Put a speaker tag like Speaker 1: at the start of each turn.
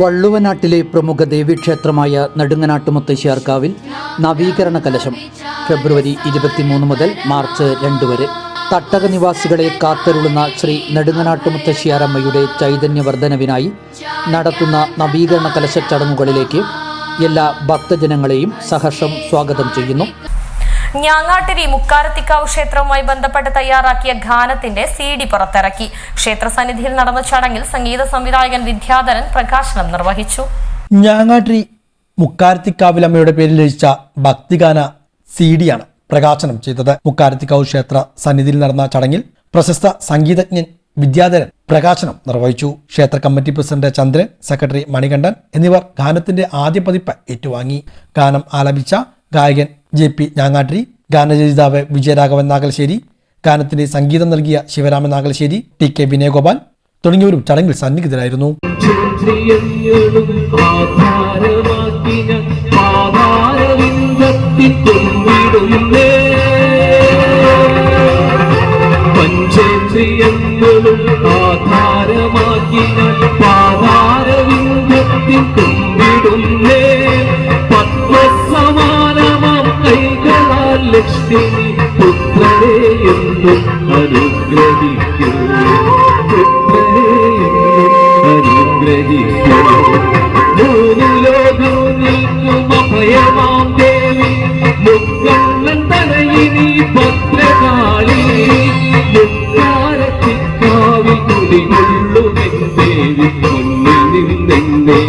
Speaker 1: വള്ളുവനാട്ടിലെ പ്രമുഖ ദേവീക്ഷേത്രമായ നെടുങ്ങനാട്ട് മുത്തശ്ശിയാർക്കാവിൽ നവീകരണ കലശം ഫെബ്രുവരി ഇരുപത്തിമൂന്ന് മുതൽ മാർച്ച് രണ്ട് വരെ. തട്ടക നിവാസികളെ കാത്തരുളുന്ന ശ്രീ നെടുങ്ങനാട്ട് മുത്തശ്ശിയാരമ്മയുടെ ചൈതന്യവർദ്ധനവിനായി നടത്തുന്ന നവീകരണ കലശ ചടങ്ങുകളിലേക്ക് എല്ലാ ഭക്തജനങ്ങളെയും സഹർഷം സ്വാഗതം ചെയ്യുന്നു.
Speaker 2: ഞാങ്ങാട്ടിരി മുക്കാരത്തിക്കാവ് ക്ഷേത്രവുമായി ബന്ധപ്പെട്ട് തയ്യാറാക്കിയ ഗാനത്തിന്റെ സി ഡി പുറത്തിറക്കി. ക്ഷേത്ര സന്നിധിയിൽ നടന്ന ചടങ്ങിൽ സംഗീത സംവിധായകൻ വിദ്യാധരൻ പ്രകാശനം നിർവഹിച്ചു.
Speaker 3: ഞാങ്ങാട്ടിരി മുക്കാരത്തിക്കാവിലമ്മയുടെ പേരിൽ രചിച്ച ഭക്തിഗാന സി ഡിയാണ് പ്രകാശനം ചെയ്തത്. മുക്കാരത്തിക്കാവ് ക്ഷേത്ര സന്നിധിയിൽ നടന്ന ചടങ്ങിൽ പ്രശസ്ത സംഗീതജ്ഞൻ വിദ്യാധരൻ പ്രകാശനം നിർവഹിച്ചു. ക്ഷേത്ര committee president Chandran secretary Manikandan എന്നിവർ ഗാനത്തിന്റെ ആദ്യ പതിപ്പ് ഏറ്റുവാങ്ങി. ഗാനം ആലപിച്ച ഗായകൻ ജെ പി ഞാങ്ങാട്രി ഗാനരചയിതാവ് വിജയരാഘവൻ നാഗൽശ്ശേരി ഗാനത്തിന് സംഗീതം നൽകിയ ശിവരാമൻ നാഗൽശ്ശേരി ടി കെ വിനയഗോപാൽ തുടങ്ങിയവരും ചടങ്ങിൽ സന്നിഹിതരായിരുന്നു.
Speaker 4: പഞ്ചേന്ദ്രിയങ്ങളും ആധാരമാക്കി പാതാരവിന്ദത്തിൽ പത്മസമാനമാം കൈകളാൽ ലക്ഷ്മി പുത്രരെ എന്നും അനുഗ്രഹിക്കൂ പുത്രരെ എന്നും അനുഗ്രഹിക്കൂ മൂന്ന് ലോകം നിൽക്കും അഭയമാം ദേവി മുക്കണ്ണൻ തലയിനി പത്രകാളി മുക്കാരത്തിക്കാവിൽ കുടികൊള്ളുമെൻ ദേവി. മുന്നിൽ നിന്നെന്നേ